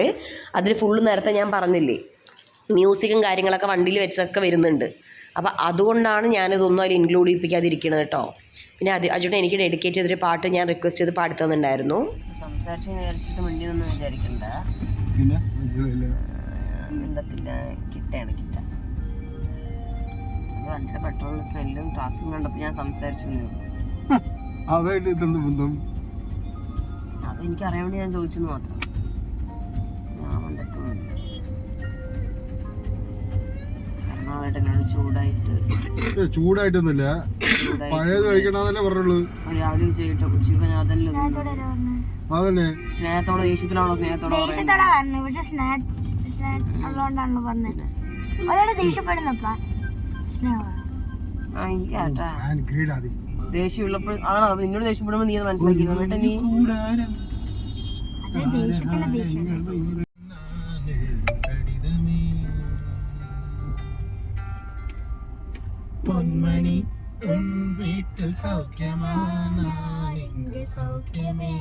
അതിൽ ഫുള്ള് നേരത്തെ ഞാൻ പറഞ്ഞില്ലേ മ്യൂസിക്കും കാര്യങ്ങളൊക്കെ വണ്ടിയിൽ വെച്ചൊക്കെ വരുന്നുണ്ട്. അപ്പോൾ അതുകൊണ്ടാണ് ഞാനിതൊന്നും അതിൽ ഇൻക്ലൂഡ് ചെയ്യിപ്പിക്കാതിരിക്കുന്നത് കേട്ടോ. പിന്നെ അത് അജുട്ടൻ എനിക്ക് ഡെഡിക്കേറ്റ് ചെയ്തൊരു പാട്ട് ഞാൻ റിക്വസ്റ്റ് ചെയ്ത് പാടി തന്നിട്ടുണ്ടായിരുന്നു സംസാരിച്ച് വിചാരിച്ചിട്ട് മിണ്ടിയൊന്നും വിചാരിക്കണ്ട. പിന്നെ മനസ്സിലായില്ല. മിണ്ടത്തില്ല. കിട്ടയാണ് കിട്ട. അത് വണ്ടിയുടെ പെട്രോളിന്റെ സ്മെല്ലും ട്രാഫിക്കും കണ്ടപ്പോൾ ഞാൻ സംസാരിച്ചു അതായിട്ട് ഇതെന്ത് ബന്ധം? അത് വേണ്ടി ഞാൻ ചോദിച്ചെന്ന് മാത്രം. ഞാൻ മണ്ടത്തൊന്നുമില്ല. ചൂടായിട്ടൊന്നുമില്ല. ചൂടായി പഴയത് കഴിക്കണന്നല്ലേ പറഞ്ഞുള്ളൂ. രാവിലെ ഉച്ചയ്ക്ക് അതന്നെ. സ്നേഹത്തോടെ ദേഷ്യത്തിലാണോ സ്നേഹത്തോടെ പറഞ്ഞു പക്ഷെ പറഞ്ഞത്. ഒരാൾ ദേഷ്യപ്പെടുന്നപ്പാ. സ്നേഹമാണ് ദേഷ്യമുള്ളപ്പോൾ ആണോ? നിന്നോട് ദേഷ്യപ്പെടുമ്പോൾ നീ അത് മനസ്സിലാക്കി എന്നിട്ട് നീ പൊന്മണി ഉൻ വീട്ടിൽ സൗഖ്യമാണ് സൗഖ്യമേ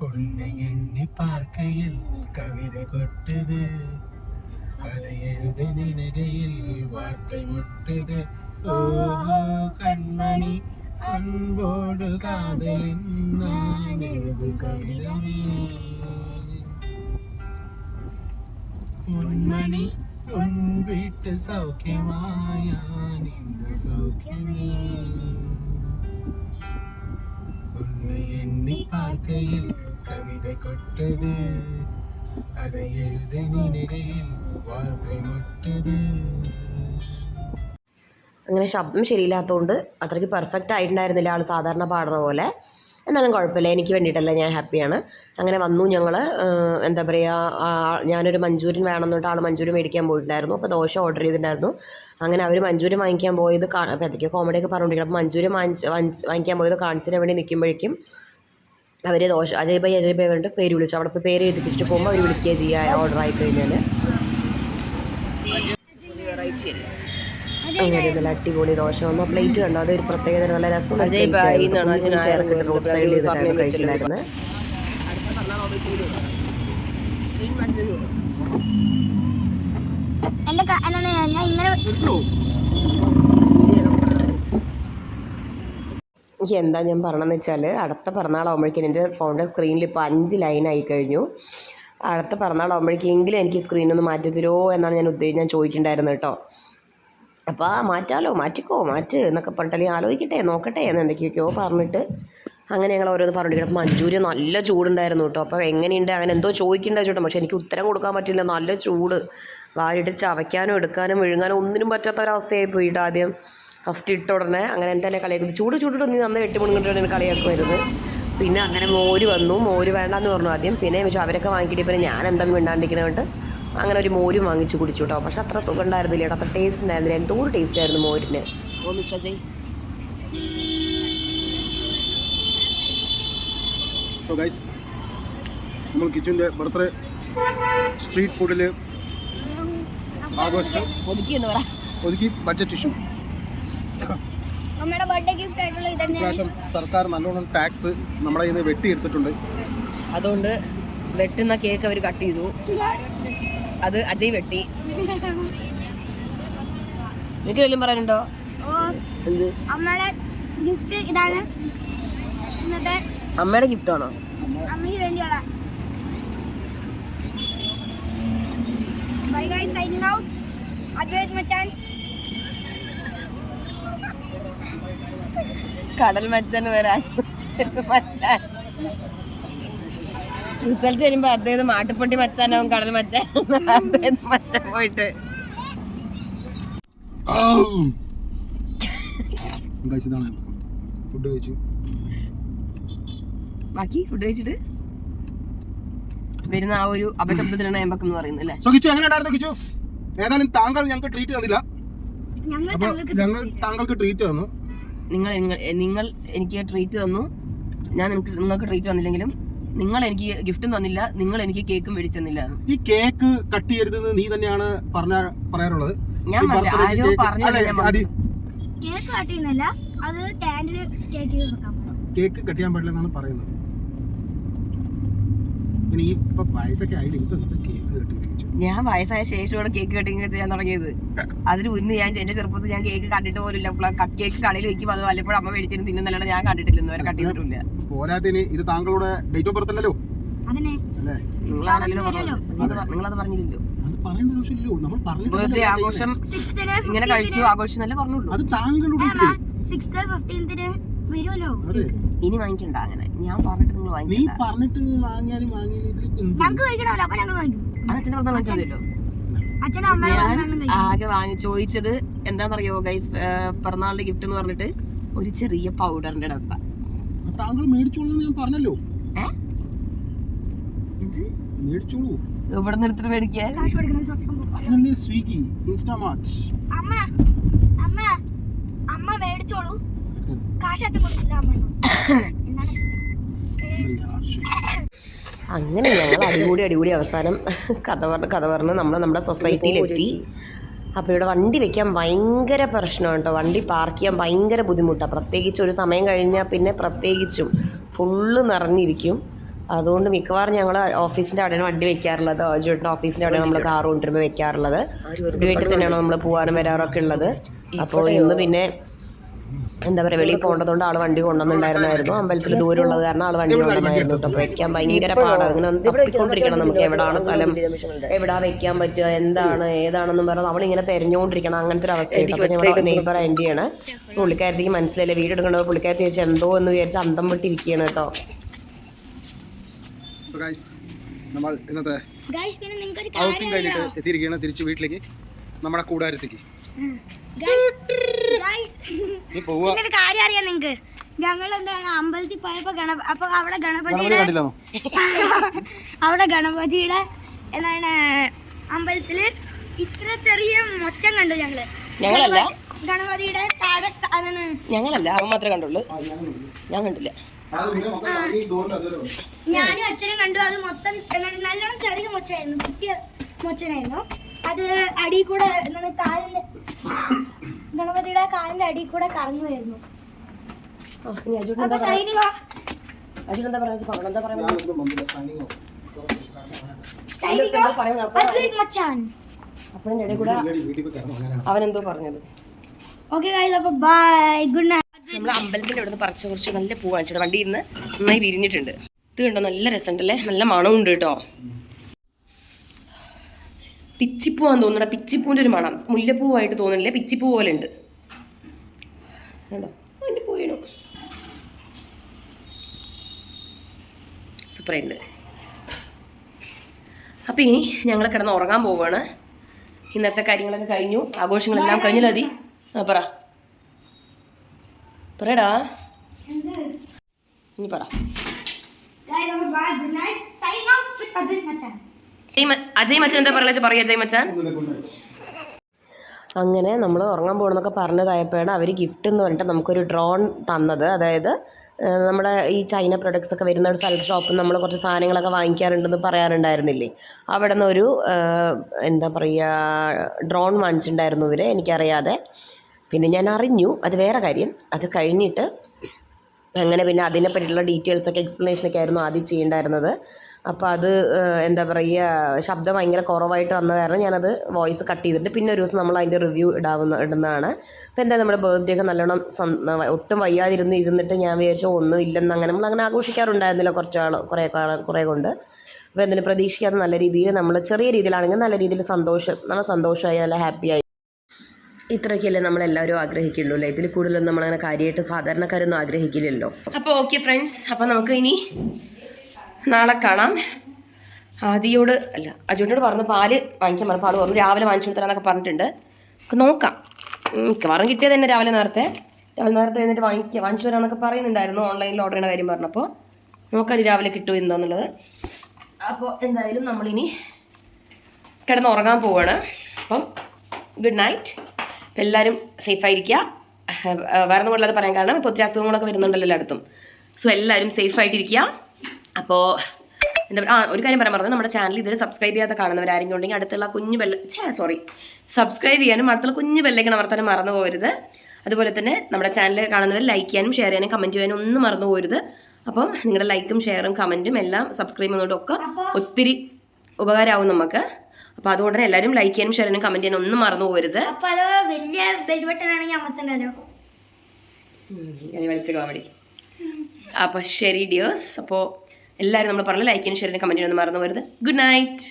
உன்னை எண்ணி பார்க்கையில் கவிதை கொட்டுது அதை எழுத நினைகையில் வார்த்தை முட்டுது. ஓஹோ கண்மணி அன்போடு காதலின் நான் எழுது கவிதமே பொன்மணி ഉൺവിട്ട് സൗഖ്യമായ നിന്റെ സൗഖ്യമേ. உன்னை எண்ணி பார்க்கையில் கவிதை கொட்டது அதை எழுத நினைகையில் வார்த்தை അങ്ങനെ ശബ്ദം ശരിയില്ലാത്തതുകൊണ്ട് അത്രയ്ക്ക് പെർഫെക്റ്റ് ആയിട്ടുണ്ടായിരുന്നില്ല ആൾ സാധാരണ പാടുന്ന പോലെ. എന്നാലും കുഴപ്പമില്ല. എനിക്ക് വേണ്ടിയിട്ടല്ല. ഞാൻ ഹാപ്പിയാണ്. അങ്ങനെ വന്നു ഞങ്ങൾ എന്താ പറയുക ഞാനൊരു മഞ്ചൂരിയൻ വേണമെന്ന് പറഞ്ഞിട്ട് ആൾ മഞ്ചൂരിയൻ മേടിക്കാൻ പോയിട്ടുണ്ടായിരുന്നു. അപ്പോൾ ദോശ ഓർഡർ ചെയ്തിട്ടുണ്ടായിരുന്നു. അങ്ങനെ അവർ മഞ്ചൂരിയൻ വാങ്ങിക്കാൻ പോയത് അപ്പോൾ എന്തൊക്കെയോ കോമഡിയൊക്കെ പറഞ്ഞുകൊണ്ടിരിക്കണം അപ്പോൾ വാങ്ങിച്ച് വാങ്ങിക്കാൻ പോയത് കാണിച്ചതിന് വേണ്ടി നിൽക്കുമ്പോഴേക്കും അവർ ദോശ അജയ് ഭായി അജയ് ഭായി പറഞ്ഞിട്ട് പേര് വിളിച്ചു. അവിടെ ഇപ്പോൾ പേര് എഴുതിപ്പിച്ചിട്ട് പോകുമ്പോൾ അവർ വിളിക്കുകയാണ് ചെയ്യുക ഓർഡർ ആയി കഴിഞ്ഞാൽ വെറൈറ്റി അങ്ങനെ നല്ല അടിപൊളി ദോശ വന്നു. പ്ലേറ്റ് കണ്ടോ? അതൊരു പ്രത്യേകത നല്ല രസമുള്ള നായർ റോഡ് സൈഡിൽ എന്റെ ഞാൻ ഇങ്ങനെ എന്താ ഞാൻ പറഞ്ഞതെന്ന് വെച്ചാൽ അടുത്ത പിറന്നാളാകുമ്പോഴേക്കും എന്റെ ഫോണിന്റെ സ്ക്രീനിൽ ഇപ്പോൾ അഞ്ച് ലൈനായി കഴിഞ്ഞു. അടുത്ത പിറന്നാളാകുമ്പോഴേക്കെങ്കിലും എനിക്ക് സ്ക്രീനൊന്ന് മാറ്റി തരുമോ എന്നാണ് ഞാൻ ഉദ്ദേശിച്ച് ഞാൻ ചോദിച്ചിട്ടുണ്ടായിരുന്നത് കേട്ടോ. അപ്പോൾ മാറ്റാലോ മാറ്റിക്കോ മാറ്റ് എന്നൊക്കെ പറഞ്ഞിട്ട് അല്ലെങ്കിൽ ആലോചിക്കട്ടെ നോക്കട്ടെ എന്ന് എന്തൊക്കെയൊക്കെയോ പറഞ്ഞിട്ട് അങ്ങനെ ഞങ്ങൾ ഓരോന്ന് പറഞ്ഞിരിക്കണം അപ്പോൾ മഞ്ചൂരി നല്ല ചൂടുണ്ടായിരുന്നു കേട്ടോ. അപ്പോൾ എങ്ങനെയുണ്ട്? അങ്ങനെ എന്തോ ചോദിക്കേണ്ട ചോട്ടോ പക്ഷേ എനിക്ക് ഉത്തരം കൊടുക്കാൻ പറ്റില്ല. നല്ല ചൂട്. വായിട്ട് ചവയ്ക്കാനും എടുക്കാനും വിഴുങ്ങാനും ഒന്നിനും പറ്റാത്ത ഒരവസ്ഥയായി പോയിട്ട് ആദ്യം. ഫസ്റ്റ് ഇട്ട ഉടനെ അങ്ങനെ എന്റെ തന്നെ കളിയാക്കുന്നത് ചൂട് ചൂടിട്ട് നീ നന്ന വെട്ടി മുണുങ്ങിട്ട് എന്നെ കളിയാക്കുമായിരുന്നു. പിന്നെ അങ്ങനെ മോര് വന്നു. മോര് വേണ്ടാന്ന് പറഞ്ഞു ആദ്യം. പിന്നെ പക്ഷേ അവരൊക്കെ വാങ്ങിക്കിട്ട് പിന്നെ ഞാൻ എന്താ മിണ്ടാണ്ടിരിക്കുന്നതുകൊണ്ട് അങ്ങനെ ഒരു മോരും വാങ്ങിച്ചു കുടിച്ചു കേട്ടോ. പക്ഷെ അത്ര സുഖം ഉണ്ടായിരുന്നില്ല കേട്ടോ. അത്ര ടേസ്റ്റ് ഉണ്ടായിരുന്നില്ല. എന്തോ ഒരു ടേസ്റ്റ് ആയിരുന്നു മോരിന്. ഓ മിസ്റ്റർ അജയ് നമ്മൾ കിച്ചന്റെ ബർത്ത്ഡേ സ്ട്രീറ്റ് ഫുഡിൽ ആഘോഷിച്ചു. ഒതുക്കി എന്ന് പറ ഒതുക്കി ബഡ്ജറ്റ് ഇഷ്യൂ ഇപ്രാവശ്യം സർക്കാർ നല്ലോണം ടാക്സ് നമ്മളെ ഇന്ന് വെട്ടിയെടുത്തിട്ടുണ്ട്. അതുകൊണ്ട് വെട്ടുന്ന കേക്ക് അവർ കട്ട് ചെയ്തു. അത് അജയ് വെട്ടി. എനിക്ക് വല്ലതും പറയാനുണ്ടോ? ഓ എന്ത്? അമ്മയുടെ ഗിഫ്റ്റ് ഇതാണ്. ഇന്നത്തെ അമ്മയുടെ ഗിഫ്റ്റ് ആണോ? അമ്മയ്ക്ക് വേണ്ടിയുള്ള. Bye guys signing out Advaith മച്ചാൻ. കടൽ മച്ചാൻ വരാൻ. മച്ചാൻ. റിസൾട്ട് വരുമ്പോ അദ്ദേഹം മാട്ടുപ്പൊട്ടി മച്ചാനാവും കടൽ മച്ചാൻ അദ്ദേഹം മച്ചാൻ പോയിട്ട്. ഫുഡ് കഴിച്ചു. ബാക്കി ഫുഡ് കഴിച്ചിട്ട് വരുന്ന ആ ഒരു അപശബ്ദത്തിലാണ് എമ്പക്ക് എന്ന് പറയുന്നത് അല്ലേ? സുഖിച്ചു എങ്ങനെ ഉണ്ടായിരുന്നു ഏതായാലും താങ്കൾ ഞങ്ങൾക്ക് ട്രീറ്റ് തന്നില്ല. ഞങ്ങൾ താങ്കൾക്ക് ഞങ്ങൾ താങ്കൾക്ക് ട്രീറ്റ് തന്നു. നിങ്ങൾ നിങ്ങൾ- നിങ്ങൾ എനിക്ക് ട്രീറ്റ് തന്നു. ഞാൻ നിങ്ങൾക്ക് നിങ്ങൾക്ക് ട്രീറ്റ് തന്നില്ലെങ്കിലും നിങ്ങൾ എനിക്ക് ഗിഫ്റ്റും തന്നില്ല നിങ്ങൾ എനിക്ക് കേക്കും മേടിച്ചെന്നില്ല. ഈ കേക്ക് കട്ട് ചെയ്യരുതെന്ന് നീ തന്നെയാണ് പറഞ്ഞ പറയാറുള്ളത്. ഞാൻ പറഞ്ഞില്ല, ആരോ പറഞ്ഞു ഞാൻ കേക്ക് കട്ട് ചെയ്യുന്നില്ല അത് കാൻഡിൽ കേക്ക് കേക്ക് കട്ട് ചെയ്യാൻ പാടില്ല എന്നാണ് പറയുന്നത്. പിന്നെ ഈ ഇപ്പൊ വയസ്സൊക്കെ ആയില്ല ഇപ്പൊ കേക്ക് കട്ട് ചെയ്ത് ഞാൻ വയസ്സായ ശേഷമാണ് കേക്ക് കട്ടിങ് ചെയ്യാൻ തുടങ്ങിയത്. അതിന് മുന്നേ ഞാൻ എന്റെ ചെറുപ്പത്തിൽ ഞാൻ കേക്ക് കണ്ടിട്ട് പോലില്ല കട്ട് കേക്ക് കടയിൽ വെക്കും അത് വല്ലപ്പോഴും അമ്മ മേടിച്ചിരുന്ന് തിന്നുന്നല്ലാണ്ട് ഞാൻ കണ്ടിട്ടില്ല ഇന്നുവരെ കട്ട് ചെയ്തിട്ടില്ല പോരാത്തിന് ഇത് താങ്കളുടെ ഡേറ്റ് ഓഫ് ബർത്ത് അല്ലല്ലോ? അല്ലേ? നിങ്ങളത് പറഞ്ഞില്ലല്ലോ. ആഘോഷം ഇങ്ങനെ കഴിച്ചു പറഞ്ഞുള്ളൂ. അത് താങ്കളുടെ വരുമല്ലോ. ഇനി വാങ്ങിക്കണ്ട അങ്ങനെ. ഞാൻ പറഞ്ഞിട്ട് നിങ്ങൾ നീ പറഞ്ഞിട്ട് വാങ്ങിയാലും ആകെ വാങ്ങി ചോദിച്ചത് എന്താണെന്നറിയോ ഗൈസ് പിറന്നാളിന്റെ ഗിഫ്റ്റ് എന്ന് പറഞ്ഞിട്ട് ഒരു ചെറിയ പൗഡറിന്റെ ഡബ്ബ താങ്കൾ മേടിച്ചോളൂ ഞാൻ പറഞ്ഞല്ലോ. മേടിച്ചോളൂ. ഇവിടെ മേടിക്കാൻ സ്വിഗ്ഗി ഇൻസ്റ്റാമാർട്ട്. അമ്മ അമ്മ അമ്മ മേടിച്ചോളൂ. കാശ് അച്ഛൻ കൊടുക്കില്ല അമ്മ. എന്നാണ് അങ്ങനെ ഞങ്ങൾ അടികൂടി അടികൂടി അവസാനം കഥ പറഞ്ഞ് കഥ പറഞ്ഞ് നമ്മൾ നമ്മുടെ സൊസൈറ്റിയിലെത്തി അപ്പോൾ ഇവിടെ വണ്ടി വെക്കാൻ ഭയങ്കര പ്രശ്നമാണ് കേട്ടോ. വണ്ടി പാർക്ക് ചെയ്യാൻ ഭയങ്കര ബുദ്ധിമുട്ടാണ് പ്രത്യേകിച്ച് ഒരു സമയം കഴിഞ്ഞാൽ പിന്നെ പ്രത്യേകിച്ചും ഫുള്ള് നിറഞ്ഞിരിക്കും. അതുകൊണ്ട് മിക്കവാറും ഞങ്ങൾ ഓഫീസിന്റെ അവിടെയാണ് വണ്ടി വെക്കാറുള്ളത്. ചേട്ടന്റെ ഓഫീസിന്റെ അവിടെയാണ് നമ്മൾ കാർ കൊണ്ടുവരുമ്പോൾ വെക്കാറുള്ളത്. വീട്ടിൽ തന്നെയാണ് നമ്മൾ പോകാനും വരാറൊക്കെ ഉള്ളത്. അപ്പോൾ ഇന്ന് പിന്നെ എന്താ പറയുക വെളിയിൽ പോകേണ്ടതുകൊണ്ട് ആൾ വണ്ടി കൊണ്ടുവന്നിട്ടുണ്ടായിരുന്നായിരുന്നു. അമ്പലത്തിൽ ദൂരമുള്ളത് കാരണം ആൾ വണ്ടി കൊണ്ടുവന്നായിരുന്നു. കേട്ടോ അപ്പോൾ വെക്കാൻ ഭയങ്കര പാടാണ് അങ്ങനെ തപ്പിക്കൊണ്ടിരിക്കണം നമുക്ക്. എവിടെയാണ് സ്ഥലം? എവിടാ വെക്കാൻ പറ്റുക? എന്താണ്? ഏതാണെന്നും പറഞ്ഞാൽ നമ്മളിങ്ങനെ തെരഞ്ഞുകൊണ്ടിരിക്കണം അങ്ങനത്തെ ഒരു അവസ്ഥയായിട്ട്. അപ്പോൾ ഞങ്ങളുടെ നെയ്ബർ ആന്റിയാണ് പുള്ളിക്കാരത്തേക്ക് മനസ്സിലായില്ല? വീട് എടുക്കണത് പുള്ളിക്കാരത്തി വെച്ച് എന്തോ എന്ന് വിചാരിച്ച് അന്തം വിട്ടിരിക്കുകയാണ് കേട്ടോ. സോ ഗൈസ് നമ്മൾ ഇന്നത്തെ ഗൈസ് പിന്നെ നിങ്ങൾക്ക് ഒരു ഔട്ടിംഗ് കഴിഞ്ഞിട്ട് എത്തിയിരിക്കുകയാണ് തിരിച്ച് വീട്ടിലേക്ക്. നമ്മുടെ കൂടാരത്തേക്ക്. ഒരു കാര്യം അറിയാം നിങ്ങക്ക്. ഞങ്ങൾ എന്താണ് അമ്പലത്തിൽ പോയപ്പോ ഗണ അപ്പൊ അവിടെ ഗണപതി ഗണപതിയുടെ കണ്ടില്ലോ അവിടെ ഗണപതിയുടെ എന്താണ് അമ്പലത്തിൽ ഇത്ര ചെറിയ മൊച്ചം കണ്ടു ഞങ്ങൾ. ഞങ്ങളല്ല. ഗണപതിയുടെ താഴെ അതാണ് ഞങ്ങളല്ല അവൻ മാത്രമേ കണ്ടുള്ളൂ. ഞാൻ കണ്ടില്ല. ഞാനും അച്ഛനും കണ്ടു. അത് മൊത്തം നല്ലോണം ചെറിയ മൊച്ചായിരുന്നു കുട്ടിയ മൊച്ചനായിരുന്നു. അത് അടി കൂടെ താഴെ ഗണപതിയുടെ കാലിന്റെ അടി കൂടെ കറങ്ങി വരുന്നു അപ്പൊ സൈനിക എന്താ എന്താ സൈനിക അദ്വൈത് മച്ചാൻ. അപ്പോഴും ഇടയിൽ കൂടെ അവനെന്തോ പറഞ്ഞത്. ഓക്കെ ഗൈസ് അപ്പൊ ബൈ ഗുഡ് നൈറ്റ് നമ്മൾ അമ്പലത്തിന്റെ അവിടെ നിന്ന് പറിച്ച കുറച്ച് നല്ല പൂ വാങ്ങിച്ചിട്ട് ഇന്ന് നിന്ന് നന്നായി വിരിഞ്ഞിട്ടുണ്ട്. ഇത് കണ്ടോ? നല്ല രസമുണ്ടല്ലേ? നല്ല മണമുണ്ട് കേട്ടോ. പിച്ചിപ്പൂവാന്ന് തോന്നുന്നുണ്ട് പിച്ചിപ്പൂവിന്റെ ഒരു മണം. മുല്ലപ്പൂവായിട്ട് തോന്നുന്നില്ല? പിച്ചിപ്പൂ പോലെ ഉണ്ട്. കണ്ടോ? അതിന്റെ പൂ വീണു. സൂപ്പറായിട്ടുണ്ട് അപ്പം ഇനി ഞങ്ങൾ കിടന്ന് ഉറങ്ങാൻ പോവുകയാണ് ഇന്നത്തെ കാര്യങ്ങളൊക്കെ കഴിഞ്ഞു. ആഘോഷങ്ങളെല്ലാം കഴിഞ്ഞില്ല അതി ആ പറ. പറയടാ. ഇനി പറ. ഗൈസ് അപ്പൊ bye Good night. Sign off with Advaith മച്ചാൻ അജയ് മച്ചൻ എന്താ പറയുക പറയ അജയ് മച്ചാൻ. അങ്ങനെ നമ്മൾ ഉറങ്ങാൻ പോകണമെന്നൊക്കെ പറഞ്ഞതായപ്പോഴാണ് അവർ ഗിഫ്റ്റ് എന്ന് പറഞ്ഞിട്ട് നമുക്കൊരു ഡ്രോൺ തന്നത്. അതായത് നമ്മുടെ ഈ ചൈന പ്രൊഡക്ട്സ് ഒക്കെ വരുന്ന ഒരു സ്ഥലത്ത് ഷോപ്പിൽ നമ്മൾ കുറച്ച് സാധനങ്ങളൊക്കെ വാങ്ങിക്കാറുണ്ടെന്ന് പറയാറുണ്ടായിരുന്നില്ലേ? അവിടെ നിന്ന് ഒരു എന്താ പറയുക ഡ്രോൺ വാങ്ങിച്ചിട്ടുണ്ടായിരുന്നു ഇവർ എനിക്കറിയാതെ. പിന്നെ ഞാൻ അറിഞ്ഞു അത് വേറെ കാര്യം. അത് കഴിഞ്ഞിട്ട് അങ്ങനെ പിന്നെ അതിനെ ഡീറ്റെയിൽസൊക്കെ എക്സ്പ്ലനേഷനൊക്കെ ആയിരുന്നു ആദ്യം ചെയ്യേണ്ടായിരുന്നത്. അപ്പോൾ അത് എന്താ പറയുക ശബ്ദം ഭയങ്കര കുറവായിട്ട് വന്ന കാരണം ഞാനത് വോയിസ് കട്ട് ചെയ്തിട്ട് പിന്നെ ഒരു ദിവസം നമ്മൾ അതിന്റെ റിവ്യൂ ഇടാവുന്ന ഇടുന്നതാണ്. അപ്പോൾ എന്താ നമ്മുടെ ബർത്ത്ഡേ ഒക്കെ നല്ലോണം ഒട്ടും വയ്യാതിരുന്ന് ഇരുന്നിട്ട് ഞാൻ വിചാരിച്ചു ഒന്നും ഇല്ലെന്ന് അങ്ങനെ നമ്മൾ അങ്ങനെ ആഘോഷിക്കാറുണ്ടായിരുന്നില്ല കുറച്ച് ആൾ കുറേ കാലം കുറേ കൊണ്ട്. അപ്പോൾ എന്തെങ്കിലും പ്രതീക്ഷിക്കാതെ നല്ല രീതിയിൽ നമ്മൾ ചെറിയ രീതിയിലാണെങ്കിൽ നല്ല രീതിയിൽ സന്തോഷം നല്ല സന്തോഷമായി നല്ല ഹാപ്പിയായി. ഇത്രയൊക്കെയല്ലേ നമ്മളെല്ലാവരും ആഗ്രഹിക്കുള്ളൂ അല്ലേ? ഇതിൽ കൂടുതലൊന്നും നമ്മളങ്ങനെ കാര്യമായിട്ട് സാധാരണക്കാരൊന്നും ആഗ്രഹിക്കില്ലല്ലോ. അപ്പോൾ ഓക്കെ ഫ്രണ്ട്സ് അപ്പോൾ നമുക്ക് ഇനി നാളെ കാണാം. ആദിയോട് അല്ല അജുവിനോട് പറഞ്ഞു പാൽ വാങ്ങിക്കാൻ പറഞ്ഞു. പാൽ പറഞ്ഞു രാവിലെ വാങ്ങിച്ചു കൊടുത്തരാന്നൊക്കെ പറഞ്ഞിട്ടുണ്ട്. നമുക്ക് നോക്കാം. മിക്കവാറും കിട്ടിയത് തന്നെ രാവിലെ നേരത്തെ. രാവിലെ നേരത്തെ എഴുന്നേറ്റ് വാങ്ങിക്കുക വാങ്ങിച്ചു തരാമെന്നൊക്കെ പറയുന്നുണ്ടായിരുന്നു. ഓൺലൈനിൽ ഓർഡർ ചെയ്യുന്ന കാര്യം പറഞ്ഞപ്പോൾ നോക്കാം രാവിലെ കിട്ടുമോ എന്താണെന്നുള്ളത് അപ്പോൾ എന്തായാലും നമ്മളിനി കിടന്ന് ഉറങ്ങാൻ പോവാണ്. അപ്പം ഗുഡ് നൈറ്റ് അപ്പം എല്ലാവരും സേഫായിരിക്കുക വേറെ ഒന്നും പറയാൻ കാരണം ഇപ്പോൾ ഒത്തിരി അസുഖങ്ങളൊക്കെ വരുന്നുണ്ടല്ലോ എല്ലായിടത്തും. സോ എല്ലാവരും സേഫായിട്ടിരിക്കുക അപ്പോൾ എന്താ പറയുക ആ ഒരു കാര്യം പറയാൻ പറഞ്ഞു നമ്മുടെ ചാനൽ ഇതുവരെ സബ്സ്ക്രൈബ് ചെയ്യാതെ കാണുന്നവരാരെങ്കിലും ഉണ്ടെങ്കിൽ അടുത്തുള്ള കുഞ്ഞു ബെല്ല ഛേ സോറി സബ്സ്ക്രൈബ് ചെയ്യാനും അടുത്തുള്ള കുഞ്ഞു ബെല്ലേക്ക് അമർത്താനും മറന്നു പോകരുത് അതുപോലെ തന്നെ നമ്മുടെ ചാനൽ കാണുന്നവർ ലൈക്ക് ചെയ്യാനും ഷെയർ ചെയ്യാനും കമന്റ് ചെയ്യാനും ഒന്നും മറന്നു പോകരുത് അപ്പം നിങ്ങളുടെ ലൈക്കും ഷെയറും കമന്റും എല്ലാം സബ്സ്ക്രൈബ് ചെയ്യുന്നതുകൊണ്ടൊക്കെ ഒത്തിരി ഉപകാരമാവും നമുക്ക്. അപ്പോൾ അതുകൊണ്ട് തന്നെ എല്ലാവരും ലൈക്ക് ചെയ്യാനും ഷെയർ ചെയ്യാനും കമന്റ് ചെയ്യാനും ഒന്നും മറന്നു പോകരുത് അപ്പൊ വലിയ ബെൽ ബട്ടൺ ആണെങ്കിൽ അമർത്തണ്ടല്ലോ? ഞാൻ വലിച്ച കോമഡി അപ്പോൾ ശരി ഡിയേഴ്സ് അപ്പോൾ എല്ലാവരും നമ്മൾ പറഞ്ഞ ലൈക്ക് ഷെയറിനും ഷെയർ ചെയ്യാനും കമന്റ് ചെയ്യാനും ഒന്നും മറന്നു പോകരുത് ഗുഡ് നൈറ്റ്